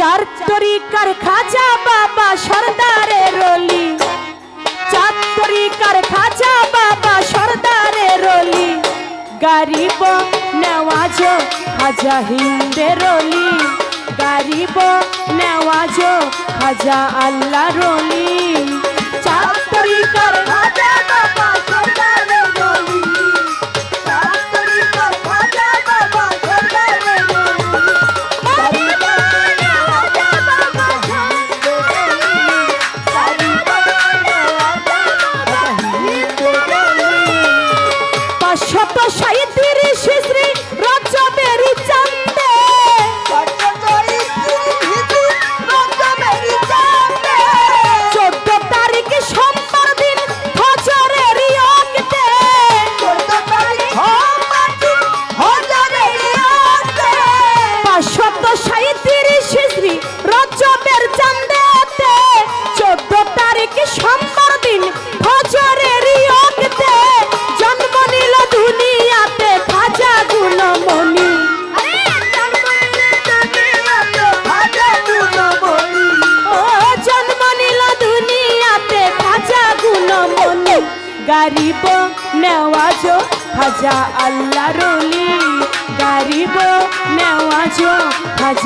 চার তরিকার খাজা বাবা সর্দারে রলি। চার তরিকার খাজা বাবা সর্দারে রলি। গরিব নেওয়াজ খাজা হিন্দে রলি। গরিব নেওয়াজ খাজা আল্লাহ রলি। চার তরিকার খাজা বাবা সর্দার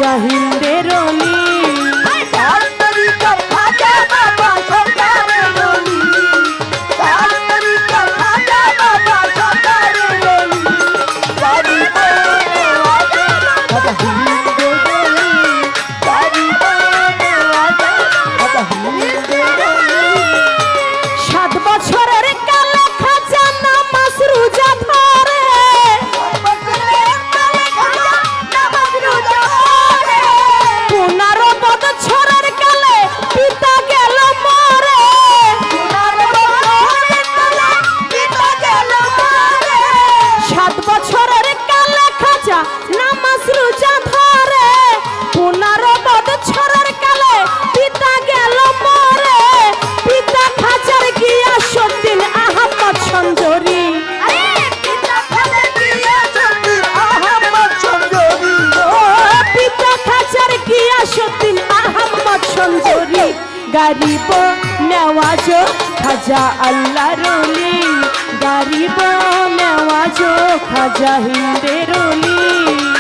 জাহিল গরিব নেওয়াজো খাজা আল্লাহ রলি। গরিব নেওয়াজো খাজা হিন্দের রলি।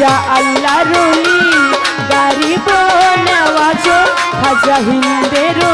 খাজা আল্লাহ রুলি গরিব নওয়াজো খাজা হিন্দেরো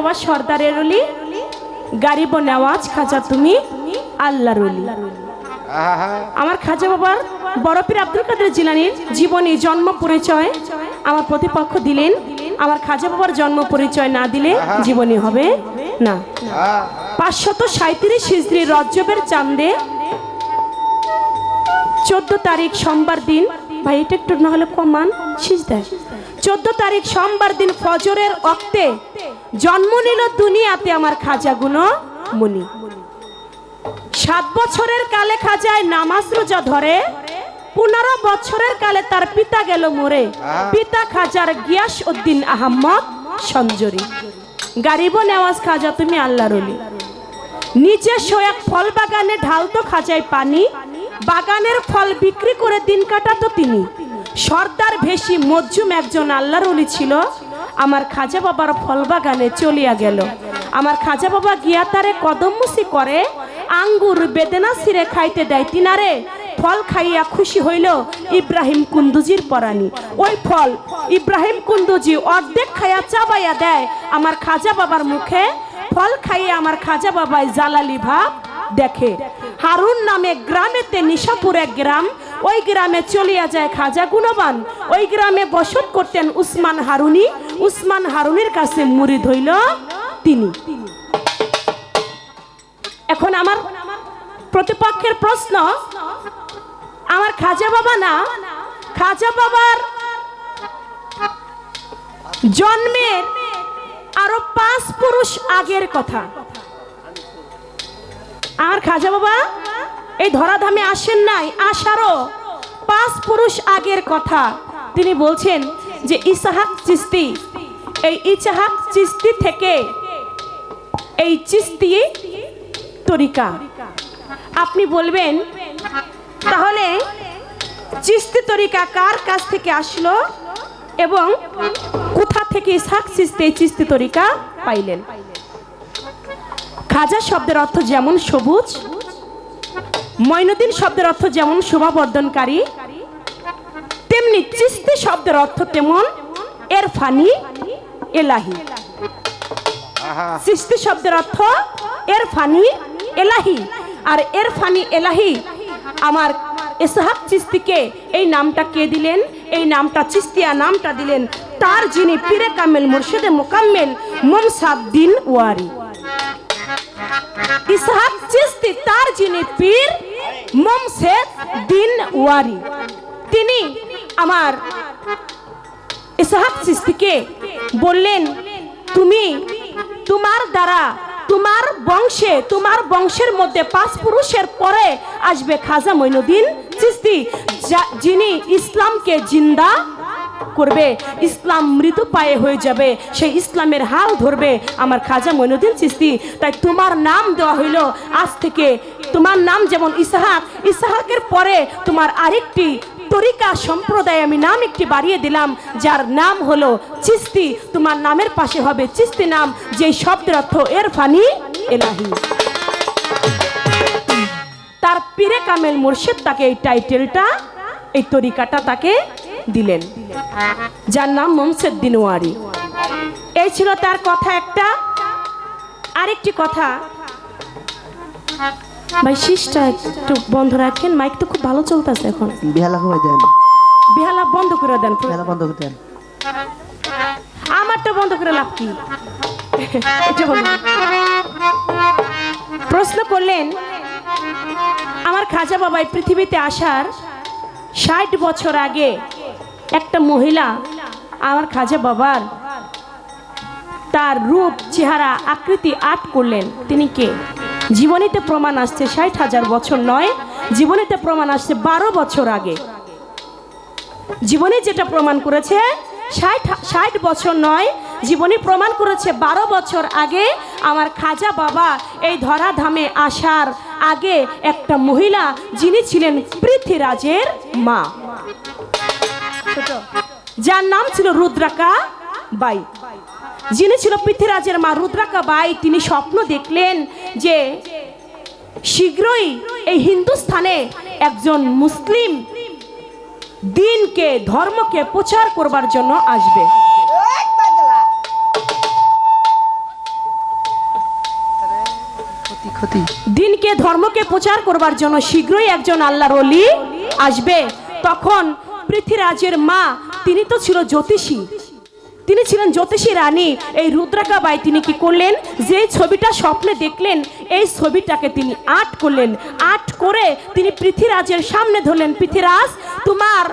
বাবা সর্দারের অলি গারিব নেওয়াজ খাজা তুমি, আল্লাহর অলি আমার খাজা বাবার বরফির আব্দুল কাদের জিলানির জীবনী জন্ম পরিচয় আমার প্রতিপক্ষ দিলেন। আমার খাজা বাবার জন্ম পরিচয় না দিলে জীবনী হবে না। পাঁচশত সাঁত্রিশ হিজড়ি রজ্জবের চান্দে চোদ্দ তারিখ সোমবার দিন, ভাই, এটা একটু না হলে কমান শীষ দেয় চোদ্দ তারিখ সোমবার দিন ফজরের অক্তে জন্ম নিল দুনিয়াতে আমার খাজাগুলো মুনি। সাত বছরের কালে খাজায় নামাজ রোজা ধরে পনেরো বছরের কালে তার পিতা গেল মরে। পিতা খাজার গিয়াস উদ্দিন আহম্মদ সঞ্জরি। গারিব নেওয়াজ খাজা তুমি আল্লাহর নিজস্ব এক ফল বাগানে ঢালতো খাজায় পানি। বাগানের ফল বিক্রি করে দিন কাটাতো তিনি। সর্দার ভেসি মজ্জুম একজন আল্লাহর ছিল। আমার খাজা বাবার ফল বাগানে চলিয়া গেল। আমার খাজা বাবা গিয়া তারে কদমমুসি করে, আঙ্গুর বেদনা সিরে খাইতে দেয় তিনারে। ফল খাইয়া খুশি হইল ইব্রাহিম কুন্দুজির পরাণী ওই ফল, ইব্রাহিম কুন্দুজি অর্ধেক খাইয়া চাবাইয়া দেয় আমার খাজা বাবার মুখে। ফল খাইয়ে আমার খাজা বাবাই জালালি ভাব দেখে। হারুন নামে গ্রামেতে নিশাপুর এক গ্রাম, ওই গ্রামে চলিয়া যায় খাজা গুণবান। ওই গ্রামে বসত করতেন উসমান হারুনি। উসমান হারুনের কাছে মুড়ি ধইল তিনি। এখন আমার প্রতিপক্ষের প্রশ্ন, আমার খাজা বাবা না, খাজা বাবার জন্মের আরও পাঁচ পুরুষ আগের কথা। আমার খাজা বাবা, এই ধরাধামে আসেন নাই আসারও পাঁচ পুরুষ আগের কথা। তিনি বলছেন যে ইসাহাক চিস্তি এই ইসাহাক চিস্তি থেকে এই চিস্তি তরিকা। আপনি বলবেন, তাহলে চিস্তি তরিকা কার কাছ থেকে আসলো এবং কোথা থেকে ইসহাক চিস্তি এই চিস্তি তরিকা পাইলেন? খাজা শব্দের অর্থ যেমন সবুজ ময়নুদ্দিন শব্দের অর্থ যেমন শোভাবর্ধনকারী, তেমনি চিস্তি শব্দের অর্থ তেমন এর ফানি এলাহি। সৃষ্টি শব্দের অর্থ এর ফানি এলাহি। আর এর ফানি এলাহি আমার এসহাব চিস্তিকে এই নামটা কে দিলেন? এই নামটা চিস্তিয়া নামটা দিলেন তার যিনি পীরে কামেল মুর্শিদে মোকাম্মেল মমসাদ্দিন ওয়ারি। ইসহাক চিস্তি তার যিনি পীর মমসেদ দিন ওয়ারি। তিনি আমার ইসহাক চিস্তিকে বললেন, তুমি তোমার দ্বারা, তোমার বংশে, তোমার বংশের মধ্যে পাঁচ পুরুষের পরে আসবে খাজা মঈনুদ্দিন চিস্তি যিনি ইসলামকে জিন্দা করবে, ইসলাম মৃদু পায়ে হয়ে যাবে, সেই ইসলামের হাল ধরবে আমার খাজা মঈনুদ্দিন চিস্তি তাই তোমার নাম দেওয়া হইল আজ থেকে। তোমার নাম যেমন ইসাহাক, ইসাহাকের পরে তোমার আরেকটি তরিকা সম্প্রদায় আমি নাম একটি বাড়িয়ে দিলাম, যার নাম হলো চিস্তি। তোমার নামের পাশে হবে চিস্তি নাম যে শব্দের অর্থ এর ফানি এলাহি। তার পীরে কামেল মুর্শিদ তাকে এই টাইটেলটা, এই তরিকাটা তাকে দিলেন। যার নাম মমসেদ দিনওয়ারি এই ছিল তার কথা একটা। আরেকটি কথা। ভাই শীষটা একটু বন্ধ রাখেন। মাইক তো খুব ভালো চলতেছে এখন। বেহালা কমাই দেন বেহালা বন্ধ করে দেন। বেহালা বন্ধ করে দেন। আমারটা বন্ধ করে লাভ কি? প্রশ্ন করলেন আমার খাজা বাবাই পৃথিবীতে আসার ষাট বছর আগে একটা মহিলা আমার খাজা বাবার তার রূপ চেহারা আকৃতি আট করলেন। তিনি কে? জীবনীতে প্রমাণ আসছে ষাট হাজার বছর নয়, জীবনীতে প্রমাণ আসছে বারো বছর আগে। জীবনে যেটা প্রমাণ করেছে, ষাট ষাট বছর নয়, জীবনী প্রমাণ করেছে বারো বছর আগে আমার খাজা বাবা এই ধরাধামে আসার আগে একটা মহিলা যিনি ছিলেন পৃথ্বীরাজের মা। যার নাম ছিল রুদ্রাকা বাই যিনি ছিল পৃথ্বীরাজের মা রুদ্রাকা বাই তিনি স্বপ্ন দেখলেন যে শীঘ্রই এই হিন্দুস্থানে একজন মুসলিম দিনকে, ধর্মকে প্রচার করবার জন্য আসবে। দিনকে, ধর্মকে প্রচার করবার জন্য শীঘ্রই একজন আল্লাহর অলি আসবে। তখন পৃথ্বীরাজের মা, তিনি তো ছিল জ্যোতিষী তিনি ছিলেন জ্যোতিষী রানী। এই রুদ্রাকাবাই তিনি কি করলেন? যে ছবিটা স্বপ্নে দেখলেন, এই ছবিটাকে তিনি আর্ট করলেন। আর্ট করে তিনি পৃথ্বীরাজের সামনে ধরলেন। পৃথ্বীরাজ, তোমার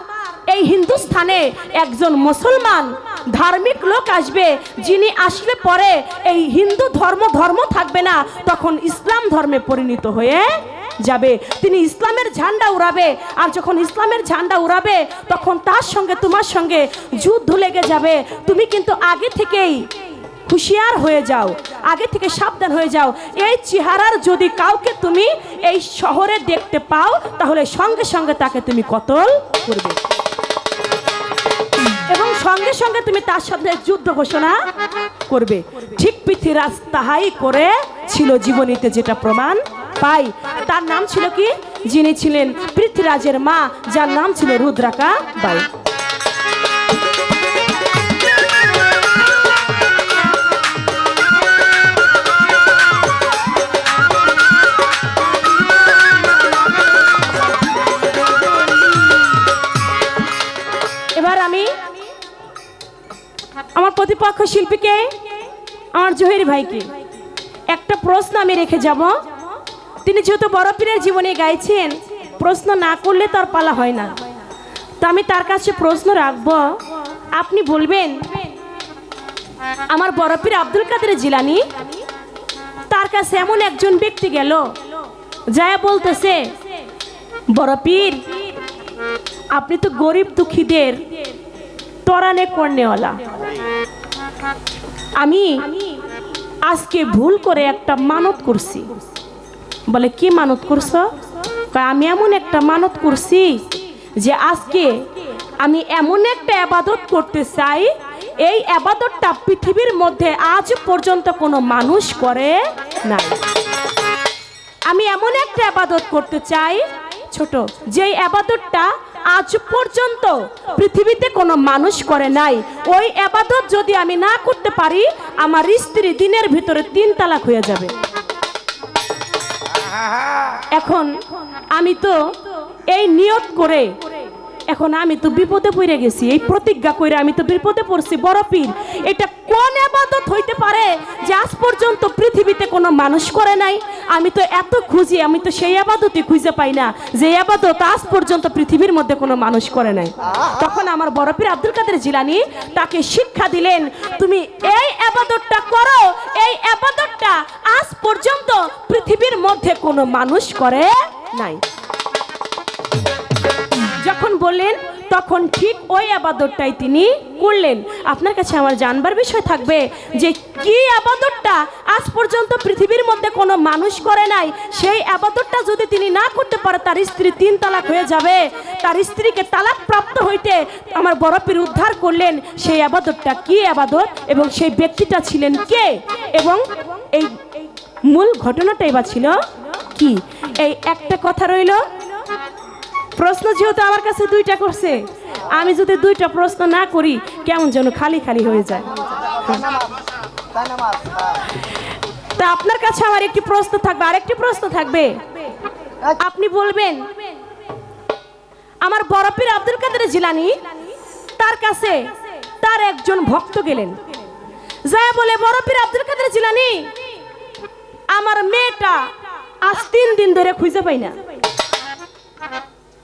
এই হিন্দুস্থানে একজন মুসলমান ধার্মিক লোক আসবে, যিনি আসলে পরে এই হিন্দু ধর্ম ধর্ম থাকবে না, তখন ইসলাম ধর্মে পরিণত হয়ে যাবে। তিনি ইসলামের ঝান্ডা উড়াবে। আর যখন ইসলামের ঝান্ডা উড়াবে, তখন তার সঙ্গে তোমার সঙ্গে যুদ্ধ লেগে যাবে। তুমি কিন্তু আগে থেকেই হুঁশিয়ার হয়ে যাও, আগে থেকে সাবধান হয়ে যাও। এই চেহারার যদি কাউকে তুমি এই শহরে দেখতে পাও, তাহলে সঙ্গে সঙ্গে তাকে তুমি কতল করবে। এবং সঙ্গে সঙ্গে তুমি তার সাথে যুদ্ধ ঘোষণা করবে। ঠিক পৃথ্বীরাজ তাহাই করে ছিল জীবনীতে যেটা প্রমাণ পাই। তার নাম ছিল কি? যিনি ছিলেন পৃথ্বীরাজের মা, যার নাম ছিল রুদ্রাকা বাই। আমার প্রতিপক্ষ শিল্পীকে, আমার জহির ভাইকে, একটা প্রশ্ন আমি রেখে যাব। তিনি যেহেতু বড় পীরের জীবনে গাইছেন, প্রশ্ন না করলে তার পালা হয় না। তো আমি তার কাছে প্রশ্ন রাখব, আপনি বলবেন, আমার বড় পীর আব্দুল কাদের জিলানি, তার কাছে এমন একজন ব্যক্তি গেল, যায় বলতেছে বড় পীর আপনি তো গরিব দুঃখীদের তরানে কর্নেওয়ালা। আমি আজকে ভুল করে একটা মানত করছি। বলে, কি মানত করছ? আমি এমন একটা মানত করছি যে আজকে আমি এমন একটা আবাদত করতে চাই, এই আবাদতটা পৃথিবীর মধ্যে আজ পর্যন্ত কোনো মানুষ করে না আমি এমন একটা আবাদত করতে চাই, ছোট, যেই আবাদতটা আজ পর্যন্ত পৃথিবীতে কোনো মানুষ করে নাই। ওই আবাদত যদি আমি না করতে পারি, আমার স্ত্রী দিনের ভিতরে তিন তালাক হয়ে যাবে। এখন আমি তো এই নিয়ত করে এখন আমি তো বিপদে পড়ে গেছি, এই প্রতিজ্ঞা করে আমি তো বিপদে পড়ছি। বড় পীর, এটা কোন আবাদত পৃথিবীতে কোনো মানুষ করে নাই। আমি তো এত খুঁজি, আমি তো সেই আবাদতই খুঁজে পাই না যে আবাদত আজ পর্যন্ত পৃথিবীর মধ্যে কোনো মানুষ করে নাই। তখন আমার বড় পীর আব্দুল কাদের জিলানি তাকে শিক্ষা দিলেন, তুমি এই আবাদতটা করো, এই আবাদতটা আজ পর্যন্ত পৃথিবীর মধ্যে কোনো মানুষ করে নাই। যখন বললেন তখন ঠিক ওই আবাদতটাই তিনি করলেন। আপনার কাছে আমার জানবার বিষয় থাকবে যে কি আবাদতটা আজ পর্যন্ত পৃথিবীর মধ্যে কোনো মানুষ করে নাই। সেই আবাদতটা যদি তিনি না করতে পারে, তার স্ত্রী তিন তালাক হয়ে যাবে। তার স্ত্রীকে তালাক প্রাপ্ত হইতে আমার বড় পীর উদ্ধার করলেন। সেই আবাদতটা কি আবাদত এবং সেই ব্যক্তিটা ছিলেন কে? এবং এই মূল ঘটনাটাই বা ছিল কি? এই একটা কথা রইল প্রশ্ন যেহেতু আমার কাছে দুইটা করছে, আমি যদি দুইটা প্রশ্ন না করি, কেমন যেন খালি খালি হয়ে যায়। তা আপনার কাছে আমার একটি প্রশ্ন থাকবে, আরেকটি প্রশ্ন থাকবে। আপনি বলবেন, আমার বরফির আব্দুল কাদের জিলানি, তার কাছে তার একজন ভক্ত গেলেন। যায় বলে বরফির আব্দুল কাদের জিলানি, আমার মেয়েটা আজ তিন দিন ধরে খুঁজে পাই না।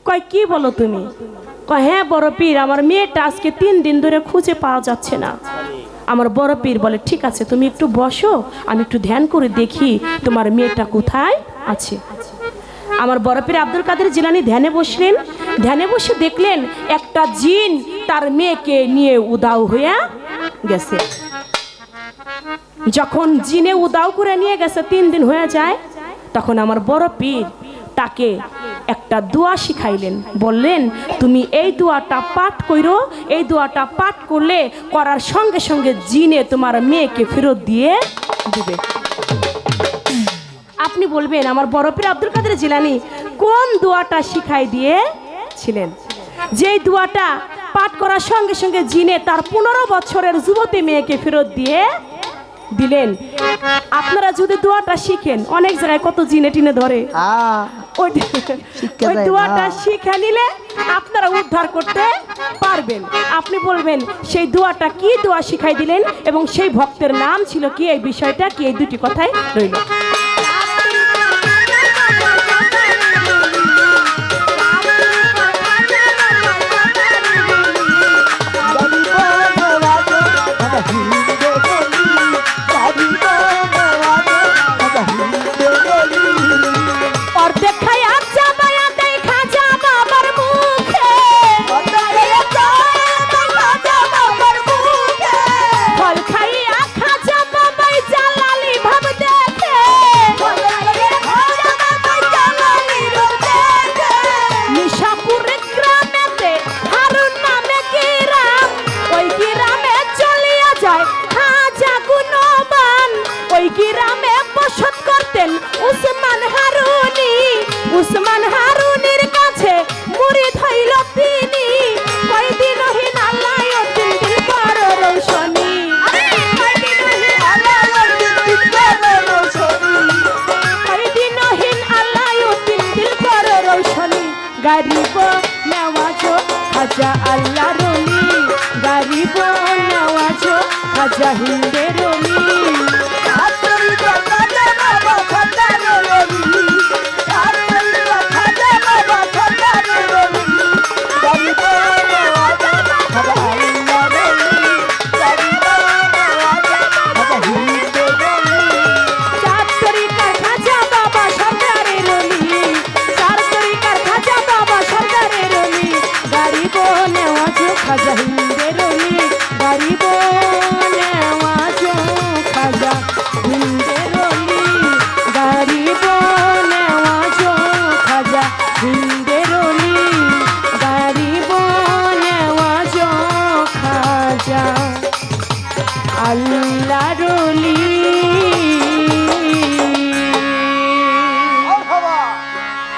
কয়, কি বলো তুমি? কয় হ্যাঁ বড় পীর, আমার মেয়েটা আজকে তিন দিন ধরে খুঁজে পাওয়া যাচ্ছে না। আমার বড় পীর বলে, ঠিক আছে, তুমি একটু বসো, আমি একটু ধ্যান করে দেখি তোমার মেয়েটা কোথায় আছে। আমার বড় পীর আব্দুল কাদের জিলানি ধ্যানে বসলেন। ধ্যানে বসে দেখলেন একটা জিন তার মেয়েকে নিয়ে উদাও হইয়া গেছে। যখন জিনে উদাও করে নিয়ে গেছে, তিন দিন হয়ে যায়, তখন আমার বড় পীর তাকে একটা দোয়া শিখাইলেন। বললেন, তুমি এই দোয়াটা পাঠ করো এই দোয়াটা পাঠ করলে, করার সঙ্গে সঙ্গে জিনে তোমার মেয়েকে ফেরত দিয়ে দিবে। আপনি বলবেন, আমার বড় পীর আব্দুল কাদের জিলানি কোন দোয়াটা শিখাই দিয়েছিলেন? যেই দোয়াটা পাঠ করার সঙ্গে সঙ্গে জিনে তার পনেরো বছরের যুবতী মেয়েকে ফেরত দিয়ে দিলেন। আপনারা যদি দোয়াটা শিখেন, অনেক জায়গায় কত জিনে টিনে ধরে। ওই ওই দোয়াটা শিখে নিলে আপনারা উদ্ধার করতে পারবেন। আপনি বলবেন সেই দোয়াটা কি দোয়া শিখাই দিলেন এবং সেই ভক্তের নাম ছিল কি? এই বিষয়টা কি? এই দুটি কথাই রইল। গারিব নেওয়াছো খাজা আল্লাহ রলি গরিব নেওয়াছো খাজা হিন্দে